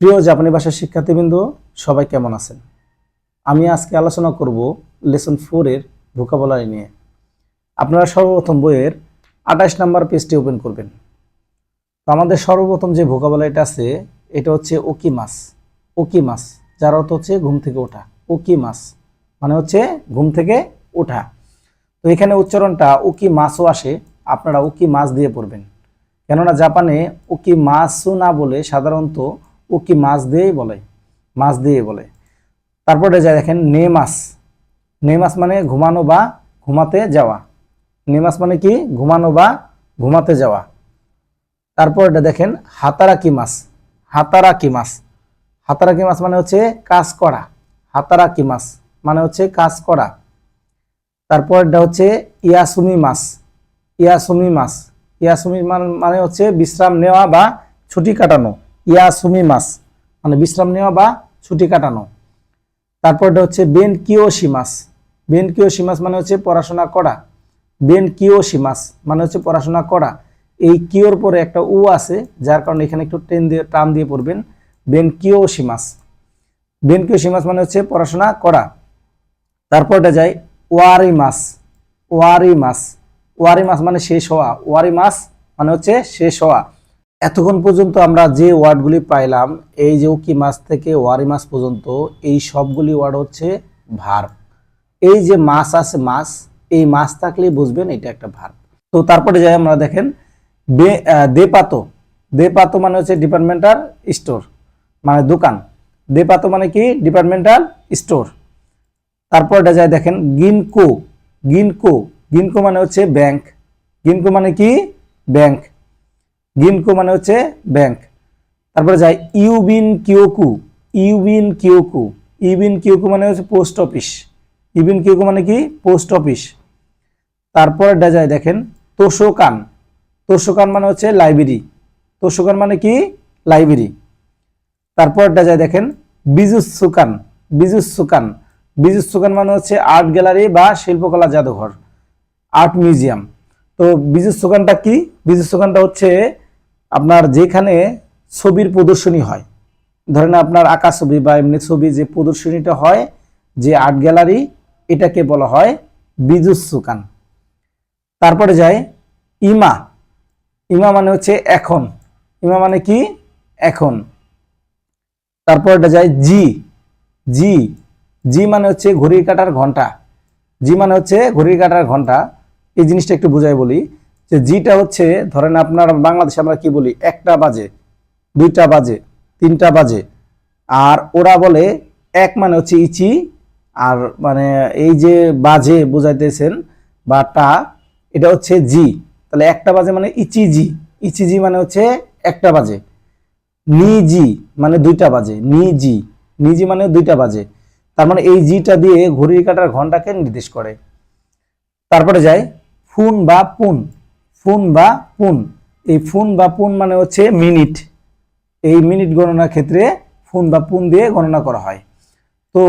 প্রিয় জাপানি ভাষার শিক্ষার্থীবৃন্দ, সবাই কেমন আছেন? আমি আজকে আলোচনা করব লেসন ফোরের ভোকাবুলারি নিয়ে। আপনারা সর্বপ্রথম বইয়ের আঠাশ নাম্বার পেজটি ওপেন করবেন। তো আমাদের সর্বপ্রথম যে ভোকাবুলারিটা আছে, এটা হচ্ছে ওকি মাস ওকি মাস যার অর্থ হচ্ছে ঘুম থেকে ওঠা। ওকি মাস মানে হচ্ছে ঘুম থেকে ওঠা। তো এখানে উচ্চারণটা উকি মাসও আসে, আপনারা উকি মাছ দিয়ে পড়বেন। কেননা জাপানে উকি মাছও না বলে সাধারণত উকি মাছ দিয়েই বলে? মাছ দিয়ে বলে। তারপরে যা দেখেন নে মাস নে মাস মানে ঘুমানো বা ঘুমাতে যাওয়া। নে মাস মানে কি? ঘুমানো বা ঘুমাতে যাওয়া। তারপর এটা দেখেন হাতারাকি মাস হাতারাকি মাস হাতারাকি মাস মানে হচ্ছে কাজ করা। হাতারাকি মাস মানে হচ্ছে কাজ করা। তারপর এটা হচ্ছে ইয়াসুমি মাস ইয়াসুমি মাস ইয়াসুমি মানে হচ্ছে বিশ্রাম নেওয়া বা ছুটি কাটানো। ইয়াসুমি মাস মানে বিশ্রাম নেওয়া বা ছুটি কাটানো। তারপর এটা হচ্ছে বেন কিওশি মাস। বেন কিওশি মাস মানে হচ্ছে পড়াশোনা করা। বেন কিওশি মাস মানে হচ্ছে পড়াশোনা করা। এই কিওর পরে একটা উ আছে, যার কারণে এখানে একটু টেন দিয়ে, টান দিয়ে পড়বেন। বেন কিওশি মাস। বেন কিওশি মাস মানে হচ্ছে পড়াশোনা করা। তারপর এটা যায় ওয়ারি মাস। ওয়ারি মাস। ওয়ারি মাস মানে শেষ হওয়া। ওয়ারি মাস মানে হচ্ছে শেষ হওয়া। এতক্ষণ পর্যন্ত আমরা যে ওয়ার্ডগুলি পাইলাম, এই যে উকি মাস থেকে ওয়ারি মাস পর্যন্ত, এই সবগুলি ওয়ার্ড হচ্ছে ভার। এই যে মাস আছে মাস এই মাস থাকলেই বুঝবেন এটা একটা ভার। তো তারপরে যাই আমরা দেখেন দেপাতো। দেপাতো মানে হচ্ছে ডিপার্টমেন্টাল স্টোর মানে দোকান। দেপাতো মানে কি? Departmental store. তারপর এটা যায় দেখেন, গিনকো। গিনকো। গিনকো মানে হচ্ছে ব্যাংক। গিনকো মানে কি? ব্যাংক। গিনকো মানে হচ্ছে ব্যাংক। তারপরে যায় ইউবিন কিওকু ইউবিন কিওকু ইউবিন কিওকু মানে হচ্ছে পোস্ট অফিস। ইউবিন কিওকু মানে কি? Post office. তারপর এটা যায় দেখেন, তোষকান। তোষকান মানে হচ্ছে লাইব্রেরি। তোষকান মানে কি? লাইব্রেরি। তারপর এটা যায় দেখেন বিজুসুকান বিজুসুকান বিজুসুকান মানে হচ্ছে আর্ট গ্যালারি বা শিল্পকলা জাদুঘর, আর্ট মিউজিয়াম। তো বিজুসুকানটা কি? বিজুসুকানটা হচ্ছে আপনার যেখানে ছবির প্রদর্শনী হয়, ধরেন আপনার আঁকা ছবি বা এমনি ছবি যে প্রদর্শনীটা হয়, যে আর্ট গ্যালারি, এটাকে বলা হয় বিজুসুকান তারপরে যায় ইমা। ইমা মানে হচ্ছে এখন। ইমা মানে কি? এখন। তারপর এটা যায় জি। জি। জি মানে হচ্ছে ঘড়ির কাটার ঘণ্টা। জি মানে হচ্ছে ঘড়ির কাটার ঘণ্টা। এই জিনিসটা একটু বুঝাই বলি। যে জিটা হচ্ছে, ধরেন আপনার বাংলাদেশে আমরা কি বলি, একটা বাজে, দুইটা বাজে, তিনটা বাজে। আর ওরা বলে এক মানে হচ্ছে ইচি, আর মানে এই যে বাজে বোঝাইতেছেন বা টা, এটা হচ্ছে জি। তাহলে একটা বাজে মানে ইচি জি ইচি জি মানে হচ্ছে একটা বাজে। নিজি মানে দুইটা বাজে নিজি নিজি মানে দুইটা বাজে। তার মানে এই জিটা দিয়ে ঘড়ির কাটার ঘন্টাকে নির্দেশ করে। তারপরে যায় ফুন বা পুন। ফুন বা পুন। এই ফুন বা পুন মানে হচ্ছে মিনিট। এই মিনিট গণনার ক্ষেত্রে ফুন বা পুন দিয়ে গণনা করা হয়। তো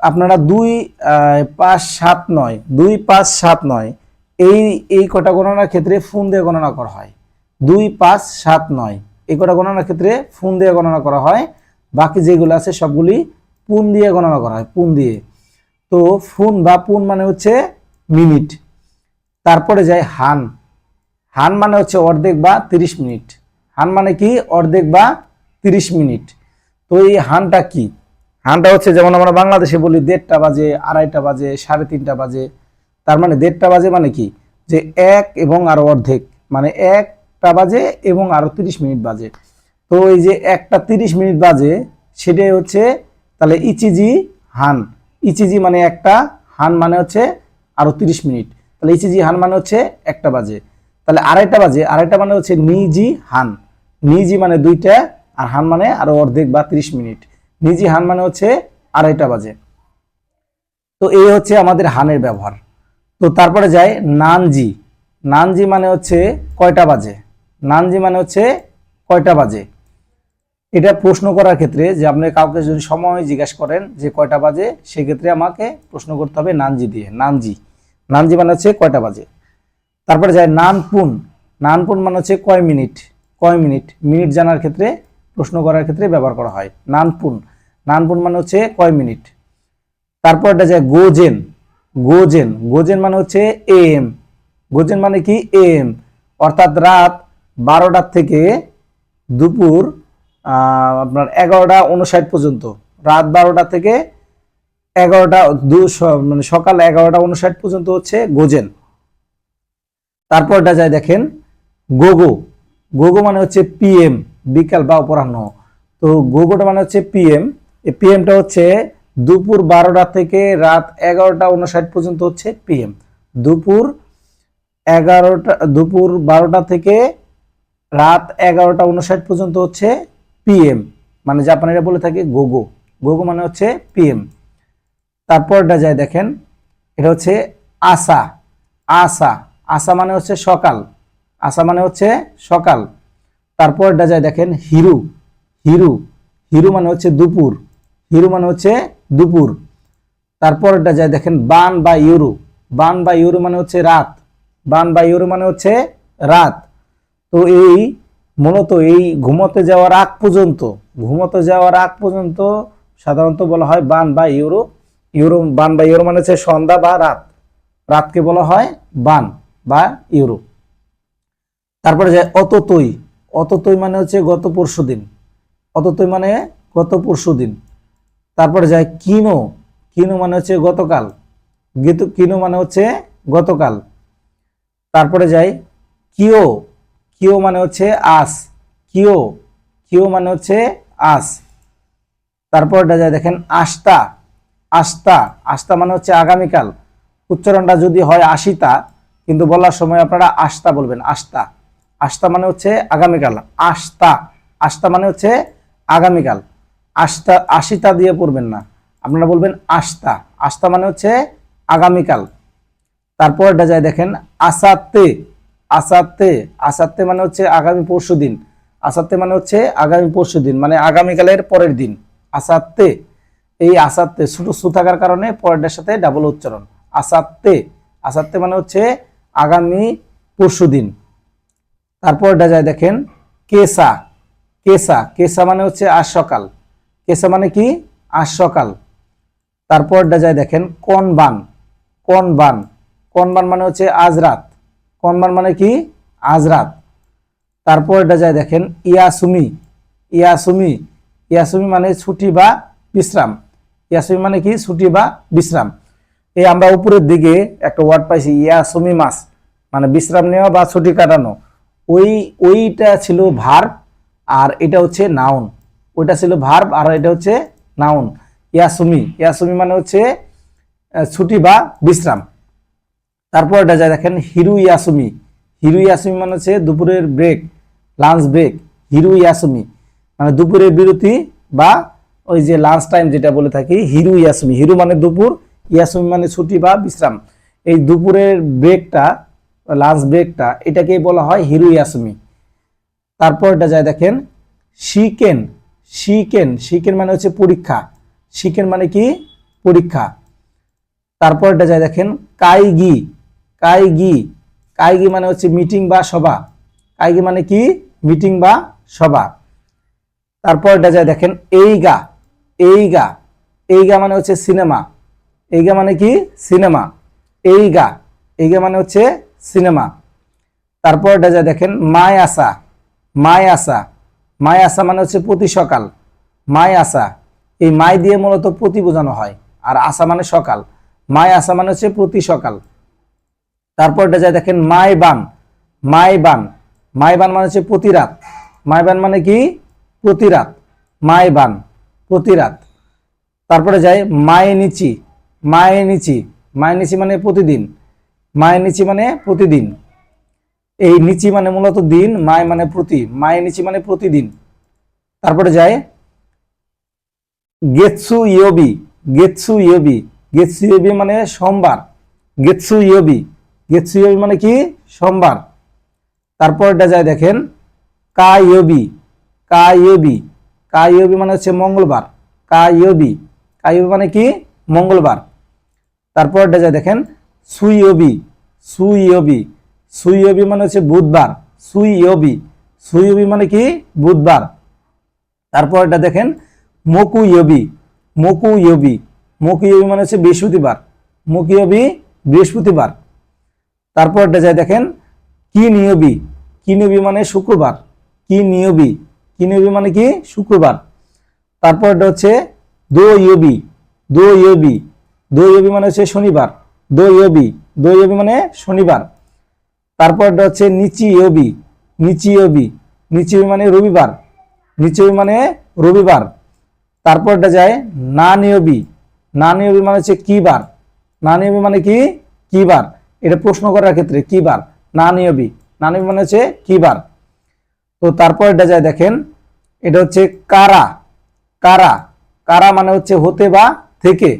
আপনারা দুই পাঁচ, সাত, নয়, দুই, পাঁচ, সাত, নয়, এই এই কটা গণনার ক্ষেত্রে ফোন দিয়ে গণনা করা হয়। দুই, পাঁচ, সাত, নয়, এই কটা গণনার ক্ষেত্রে ফোন দিয়ে গণনা করা হয়। বাকি যেগুলো আছে সবগুলি পুন দিয়ে গণনা করা হয়, পুন দিয়ে। তো ফোন বা পুন মানে হচ্ছে মিনিট। তারপরে যায় হান। হান মানে হচ্ছে অর্ধেক বা তিরিশ মিনিট। হান মানে কি? অর্ধেক বা তিরিশ মিনিট। তো এই হানটা কি? হানটা হচ্ছে যেমন আমরা বাংলাদেশে বলি দেড়টা বাজে, আড়াইটা বাজে, সাড়ে তিনটা বাজে। তার মানে দেড়টা বাজে মানে কি? যে এক এবং আরও অর্ধেক। মানে একটা বাজে এবং আরও তিরিশ মিনিট বাজে। তো এই যে একটা তিরিশ মিনিট বাজে, সেটাই হচ্ছে তাহলে ইচিজি হান। ইচিজি মানে একটা, হান মানে হচ্ছে আরও তিরিশ মিনিট। তাহলে ইচিজি হান মানে হচ্ছে একটা বাজে। তাহলে আড়াইটা বাজে আড়াইটা মানে হচ্ছে নিজি হান। নিজি মানে দুইটা, আর হান মানে আরও অর্ধেক বা তিরিশ মিনিট। নিজি হান মানে হচ্ছে আড়াইটা বাজে। তো এই হচ্ছে আমাদের হানের ব্যবহার। তো তারপরে যায় নানজি নানজি মানে হচ্ছে কয়টা বাজে? নানজি মানে হচ্ছে কয়টা বাজে? এটা প্রশ্ন করার ক্ষেত্রে যে আপনি কাউকে যদি সময় জিজ্ঞাসা করেন যে কয়টা বাজে, সেক্ষেত্রে আমাকে প্রশ্ন করতে হবে নানজি দিয়ে নানজি নানজি মানে হচ্ছে কয়টা বাজে? তারপরে যায় নানপুন। নানপুন মানে হচ্ছে কয় মিনিট? কয় মিনিট? মিনিট জানার ক্ষেত্রে, প্রশ্ন করার ক্ষেত্রে ব্যবহার করা হয়। নানপুন। নানপুন মানে হচ্ছে কয় মিনিট? তারপর এটা যায় গোজেন। গোজেন। গোজেন মানে হচ্ছে এম গোজেন মানে কি? এম অর্থাৎ রাত বারোটার থেকে দুপুর আপনার এগারোটা উনষাট পর্যন্ত। রাত বারোটা থেকে এগারোটা দু মানে সকাল এগারোটা উনষাট পর্যন্ত হচ্ছে গোজেন। তারপরটা যায় দেখেন, গোগো। গোগো মানে হচ্ছে পিএম বিকাল বা অপরাহ্ন। তো গোগোটা মানে হচ্ছে পিএম এই পিএমটা হচ্ছে দুপুর বারোটা থেকে রাত এগারোটা উনষাট পর্যন্ত হচ্ছে পিএম দুপুর এগারোটা, দুপুর বারোটা থেকে রাত এগারোটা উনষাট পর্যন্ত হচ্ছে পিএম মানে জাপানিরা বলে থাকে গোগো। গোগো মানে হচ্ছে পিএম তারপরটা যায় দেখেন, এটা হচ্ছে আসা আসা আসা মানে হচ্ছে সকাল, আসা মানে হচ্ছে সকাল। তারপরটা যায় দেখেন, হিরু হিরু হিরু মানে হচ্ছে দুপুর, হিরু মানে হচ্ছে দুপুর। তারপরটা যায় দেখেন, বান বা ইউরু, বান বা ইউরু মানে হচ্ছে রাত, বান বা ইউরু মানে হচ্ছে রাত। তো এই মূলত এই ঘুমোতে যাওয়ার আগ পর্যন্ত, ঘুমোতে যাওয়ার আগ পর্যন্ত সাধারণত বলা হয় বান বা ইউরো ইউরো, বান বা ইউরো মানে হচ্ছে সন্ধ্যা বা রাত। রাতকে বলা হয় বান বা ইউরো। তারপরে যায় অততই অততই মানে হচ্ছে গত পরশু দিন। অততই মানে গত পরশু দিন। তারপরে যায় কিনো কিনো মানে হচ্ছে গতকাল। গীত, কিনো মানে হচ্ছে গতকাল। তারপরে যাই কিও কিও মানে হচ্ছে আস। কিও কিও মানে হচ্ছে আস। তারপরটা যায় দেখেন আস্তা আস্তা আস্তা মানে হচ্ছে আগামীকাল। উচ্চারণটা যদি হয় আশিতা, কিন্তু বলার সময় আপনারা আস্তা বলবেন আস্তা আস্তা মানে হচ্ছে আগামীকাল আস্তা আস্তা মানে হচ্ছে আগামীকাল। আস্তা আশিতা দিয়ে পড়বেন না। আপনারা বলবেন আস্তা আস্তা মানে হচ্ছে আগামীকাল। তারপর এটা যায় দেখেন আসাতে আসাতে আসাতে মানে হচ্ছে আগামী পরশু দিন আসাতে মানে হচ্ছে আগামী পরশু দিন মানে আগামীকালের পরের দিন। আসাতে এই আসাতে ছোট সু থাকার কারণে পরেরটার সাথে ডাবল উচ্চারণ। আসাতে আসাতে মানে হচ্ছে আগামী পরশু দিন। তারপর এটা যায় দেখেন, কেসা কেসা কেসা মানে হচ্ছে আজ সকাল। কেসা মানে কি? আজ সকাল। তারপর এটা যায় দেখেন, কনবান কনবান। কনবান মানে হচ্ছে আজ রাত। কনবান মানে কি? আজ রাত। তারপর এটা যায় দেখেন, ইয়াসুমি ইয়াসুমি। ইয়াসুমি মানে ছুটি বা বিশ্রাম। ইয়াসুমি মানে কি? ছুটি বা বিশ্রাম। এই আমরা উপরের দিকে একটা ওয়ার্ড পাইছি, ইয়াসুমি মাস। মানে বিশ্রাম নেওয়া বা ছুটি কাটানো। ওই, ওইটা ছিল ভার্ব আর এটা হচ্ছে নাউন ওইটা ছিল ভার্ব আর এটা হচ্ছে নাউন ইয়াসুমি। ইয়াসুমি মানে হচ্ছে ছুটি বা বিশ্রাম। তারপর এটা যায় দেখেন, হিরু ইয়াসুমি। হিরু ইয়াসুমি মানে হচ্ছে দুপুরের ব্রেক লাঞ্চ ব্রেক হিরু ইয়াসুমি। মানে দুপুরের বিরতি বা ওই যে লাঞ্চ টাইম যেটা বলে থাকি, হিরু ইয়াসুমি। হিরু মানে দুপুর, ইয়াসুমি মানে ছুটি বা বিশ্রাম। এই দুপুরের ব্রেকটা লাঞ্চ ব্রেকটা এটাকেই বলা হয় হিরু ইয়াসুমি। তারপর এটা যায় দেখেন, শিকেন। শিকেন শিকেন মানে হচ্ছে পরীক্ষা। শিকেন মানে কি? পরীক্ষা। তারপর এটা যায় দেখেন, কাইগি। কাইগি। কাইগি মানে হচ্ছে মিটিং বা সভা। কাইগি মানে কি? মিটিং বা সভা। তারপর এটা যায় দেখেন, এইগা। এইগা এইগা মানে হচ্ছে সিনেমা। এইগা মানে কি? সিনেমা। এইগা এইগা মানে হচ্ছে সিনেমা। তারপর যায় দেখেন মায় আসা মায় আসা মায় আসা মানে হচ্ছে প্রতি সকাল। মায় আসা এই মায় দিয়ে মূলত প্রতি বোঝানো হয়। আর আসা মানে সকাল। মায় আসা মানে হচ্ছে প্রতি সকাল। তারপর যায় দেখেন মাই বান মাই বান মাই বান মানে হচ্ছে প্রতি রাত। মাই বান মানে কি? প্রতি রাত। মাই বান প্রতি রাত। তারপরে যায় মায়ে নিচি মায়ে নিচি মায়ে নিচি মানে প্রতিদিন মায়ে নিচি মানে প্রতিদিন। এই নিচি মানে মূলত দিন, মায় মানে প্রতি মায়ে নিচি মানে প্রতিদিন। তারপরে যায় গেতসু ইয়বি গেতসু ইয়বি গেতসু ইয়বি মানে সোমবার গেতসু ইয়বি গেতসু ইয়বি মানে কি? সোমবার। তারপর এটা যায় দেখেন কা ইয়বি কা ইয়বি কা ইয়বি মানে হচ্ছে মঙ্গলবার। কা ইয়বি কা ইয়বি মানে কি? মঙ্গলবার। তারপর যায় দেখেন, সুইয়বি। সুইয়বি। সুইয়বি মানে হচ্ছে বুধবার। সুইয়বি। সুইয়বি মানে কি? বুধবার। তারপর এটা দেখেন, মকুয়বি। মকুয়বি। মকু ইয়বি মকু ইয়বি মানে হচ্ছে বৃহস্পতিবার। মকু ইয়বি বৃহস্পতিবার। তারপর এটা যায় দেখেন কি নিয়বি কি নিয়বি মানে শুক্রবার। কি নিয়বি কি মানে কি? শুক্রবার। তারপর এটা হচ্ছে দো ইয়বি দো ইয়বি দো ইয়বি মানে হচ্ছে শনিবার দো ইয়বি দো ইয়বি মানে শনিবার। তারপর এটা হচ্ছে নিচি ইয়বি নিচি ইয়বি নিচি মানে রবিবার নিচি মানে রবিবার। তারপর এটা যায় না নিয়বি না নিয়বি মানে হচ্ছে কি বার না নিয়বি মানে কি? কি বার এটা প্রশ্ন করার ক্ষেত্রে কি বার না নিয়বি না নিয়বি মানে হচ্ছে কি বার তো তারপর এটা যায় দেখেন, এটা হচ্ছে কারা কারা কারা মানে হচ্ছে হতে বা থেকে,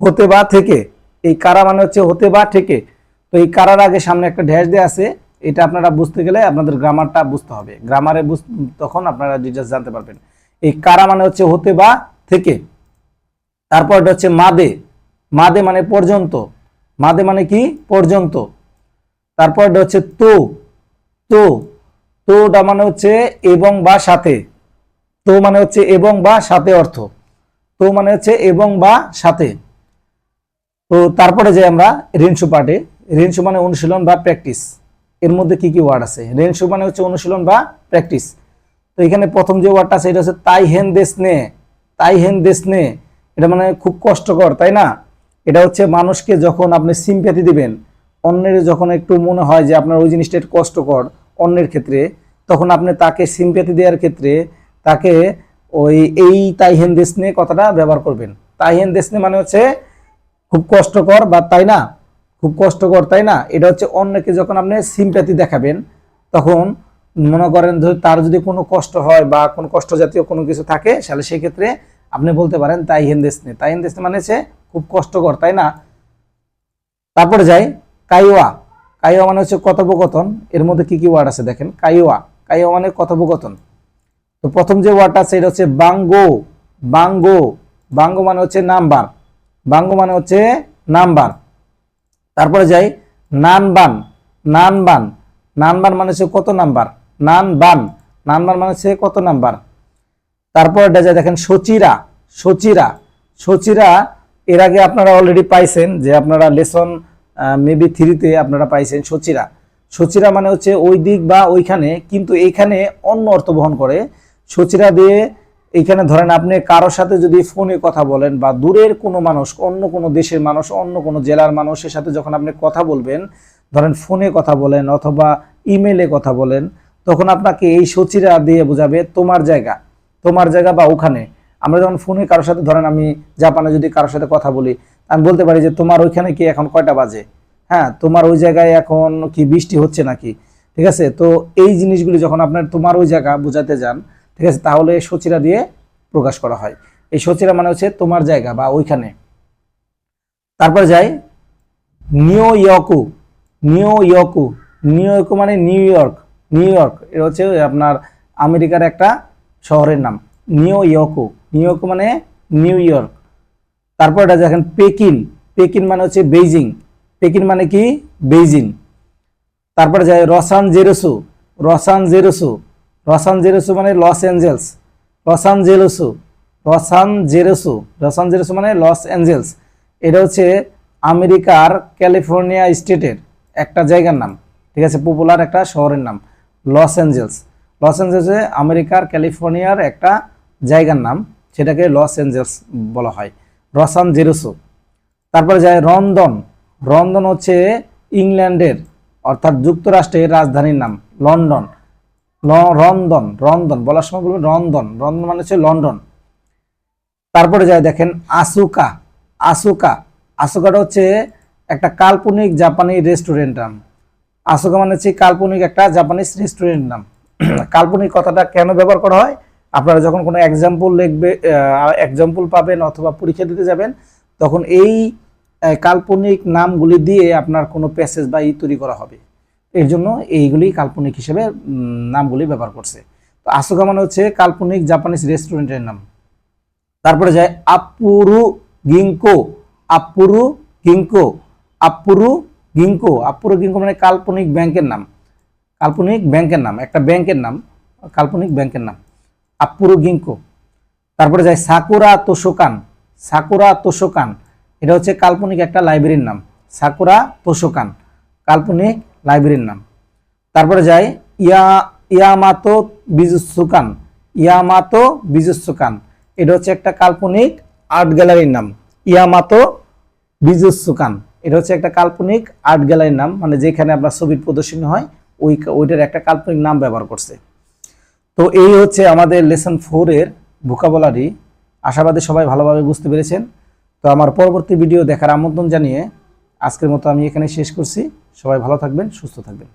হতে বা থেকে, এই কারা মানে হচ্ছে হতে বা থেকে, তো এই কারার আগে সামনে একটা ড্যাশ দেওয়া আছে, এটা আপনারা বুঝতে গেলে আপনাদের গ্রামারটা বুঝতে হবে গ্রামারে তখন আপনারা ডিটেলস জানতে পারবেন, এই কারা মানে হচ্ছে হতে বা থেকে তারপর এটা হচ্ছে মাদে মাদে মানে পর্যন্ত, মাদে মানে কি, পর্যন্ত তারপর এটা হচ্ছে তো তো তোটা মানে হচ্ছে এবং বা সাথে। তো মানে হচ্ছে এবং বা সাথে অর্থ। তো মানে হচ্ছে এবং বা সাথে। তো তারপরে যে আমরা রেনশু পার্টে। রেনশু মানে অনুশীলন বা প্র্যাকটিস। এর মধ্যে কি কি ওয়ার্ড আছে? রেনশু মানে হচ্ছে অনুশীলন বা প্র্যাকটিস। তো এখানে প্রথম যে ওয়ার্ডটা আছে, এটা হচ্ছে তাই হেন দেশ নে। তাই হেন দেশ নে। এটা মানে খুব কষ্টকর, তাই না? এটা হচ্ছে মানুষকে যখন আপনি সিম্প্যাথি দিবেন, অন্যের যখন একটু মনে হয় যে আপনার ওই জিনিসটা একটু কষ্টকর অন্যের ক্ষেত্রে, তখন আপনি তাকে সিম্প্যাথি দেওয়ার ক্ষেত্রে তাকে ওই এই তাইহেন দেশ নিয়ে কথাটা ব্যবহার করবেন। তাইহেন দেশ নিয়ে মানে হচ্ছে খুব কষ্টকর বা তাই না? খুব কষ্টকর তাই না? এটা হচ্ছে অন্যকে যখন আপনি সিম্প্যাথি দেখাবেন, তখন মনে করেন ধর তার যদি কোনো কষ্ট হয় বা কোনো কষ্ট জাতীয় কোনো কিছু থাকে, তাহলে সেক্ষেত্রে আপনি বলতে পারেন তাই হেন্দেসনে তাই হেন্দেসনে মানে হচ্ছে খুব কষ্টকর, তাই না? তারপরে যাই, কাইওয়া। কাইওয়া মানে হচ্ছে কথোপকথন। এর মধ্যে কি কি ওয়ার্ড আছে দেখেন? কাইওয়া। কাইওয়া মানে কথোপকথন। তো প্রথম যে ওয়ার্ডটা আছে, এটা হচ্ছে বাঙ্গো। বাঙ্গো। বাঙ্গো মানে হচ্ছে নাম্বার। বাঙ্গো মানে হচ্ছে নাম্বার। তারপরে যাই, নানবান। নানবান। নানবান মানে হচ্ছে কত নাম্বার? নানবান। নানবান মানে হচ্ছে কত নাম্বার? তারপর এটা যায় দেখেন, সচিরা। সচিরা। সচিরা, এর আগে আপনারা অলরেডি পাইছেন যে আপনারা লেসন মেবি থ্রিতে আপনারা পাইছেন সচিরা। সচিরা মানে হচ্ছে ওই দিক বা ওইখানে, কিন্তু এইখানে অন্য অর্থ বহন করে। সচিরা দিয়ে এইখানে ধরেন আপনি কারোর সাথে যদি ফোনে কথা বলেন বা দূরের কোনো মানুষ, অন্য কোনো দেশের মানুষ, অন্য কোনো জেলার মানুষের সাথে যখন আপনি কথা বলবেন, ধরেন ফোনে কথা বলেন অথবা ইমেলে কথা বলেন, তখন আপনাকে এই সচিরা দিয়ে বোঝাবে তোমার জায়গা। তোমার জায়গা বা ওখানে। আমরা যখন ফোনে কারোর সাথে, ধরেন আমি জাপানে যদি কারোর সাথে কথা বলি, আমি বলতে পারি যে, তোমার ওইখানে কি এখন কয়টা বাজে? হ্যাঁ তোমার ওই জায়গায় এখন কি বৃষ্টি হচ্ছে নাকি? ঠিক আছে? তো এই জিনিসগুলি যখন আপনার তোমার ওই জায়গা বোঝাতে যান, ঠিক আছে, তাহলে সচিরা দিয়ে প্রকাশ করা হয়। এই সচিরা মানে হচ্ছে তোমার জায়গা বা ওইখানে। তারপর যাই নিউ ইয়র্কু নিউ ইয়র্কু নিউ ইয়র্ক মানে নিউ ইয়র্ক নিউ ইয়র্ক, এটা হচ্ছে আপনার আমেরিকার একটা শহরের নাম নিউ ইয়র্কো নিউ ইয়র্ক মানে নিউ ইয়র্ক। তারপর এটা দেখেন পেকিন। পেকিন মানে হচ্ছে বেইজিং। পেকিন মানে কি? বেইজিং। তারপরে যায় রসান জেরোসু রসান জেরোসু রসান জেরোসু মানে লস অ্যাঞ্জেলস। রসান জেরোসু রসান জেরোসু রসান জেরোসু মানে লস অ্যাঞ্জেলস। এটা হচ্ছে আমেরিকার ক্যালিফোর্নিয়া স্টেটের একটা জায়গার নাম। ঠিক আছে, পপুলার একটা শহরের নাম। Los Angeles. লস অ্যাঞ্জেলসে আমেরিকার ক্যালিফোর্নিয়ার একটা জায়গার নাম। সেটাকে লস এঞ্জেলস বলা হয়। রসান জেরোসো। তারপরে যায় রন্দন রন্দন হচ্ছে ইংল্যান্ডের, অর্থাৎ যুক্তরাষ্ট্রের রাজধানীর নাম, লন্ডন। রন্দন রন্দন বলার সময় বলবেন রন্দন রন্দন মানে হচ্ছে লন্ডন। তারপরে যায় দেখেন আসুকা আসুকা আসুকাটা হচ্ছে একটা কাল্পনিক জাপানি রেস্টুরেন্ট নাম। আসুকা মানে হচ্ছে কাল্পনিক একটা জাপানিজ রেস্টুরেন্ট নাম। কাল্পনিক কথাটা কেন ব্যবহার করা হয়? আপনারা যখন কোনো এক্সাম্পল লিখবে এক্সাম্পল পাবেন অথবা পরীক্ষা দিতে যাবেন, তখন এই কাল্পনিক নামগুলি দিয়ে আপনার কোনো প্যাসেজ বা ই তৈরি করা হবে। এর জন্য এইগুলি কাল্পনিক হিসেবে নামগুলি ব্যবহার করছে। তো আসুকা মানে হচ্ছে কাল্পনিক জাপানিজ রেস্টুরেন্টের নাম। তারপরে যায় আপুরু গিঙ্কো আপুরু গিঙ্কো আপুরু গিঙ্কো আপুরু গিঙ্কো মানে কাল্পনিক ব্যাংকের নাম। কাল্পনিক ব্যাংকের নাম, একটা ব্যাংকের নাম, কাল্পনিক ব্যাংকের নাম। আপুরু গিঙ্কো তারপরে যাই সাকুরা তোষকান সাকুরা তোষকান এটা হচ্ছে কাল্পনিক একটা লাইব্রেরির নাম। সাকুরা তোষকান কাল্পনিক লাইব্রেরির নাম। তারপরে যাই ইয়া, ইয়ামাতো বিজুসুকান ইয়ামাতো বিজুসুকান এটা হচ্ছে একটা কাল্পনিক আর্ট গ্যালারির নাম। ইয়ামাতো বিজুসুকান এটা হচ্ছে একটা কাল্পনিক আর্ট গ্যালারির নাম। মানে যেখানে আপনার ছবির প্রদর্শনী হয়, ওই, ওইটার একটা কাল্পনিক নাম ব্যবহার করছে। তো এই হচ্ছে আমাদের লেসন ফোরের ভোকাবলারি আশাবাদী সবাই ভালোভাবে বুঝতে পেরেছেন। তো আমার পরবর্তী ভিডিও দেখার আমন্ত্রণ জানিয়ে আজকের মতো আমি এখানে শেষ করছি। সবাই ভালো থাকবেন, সুস্থ থাকবেন।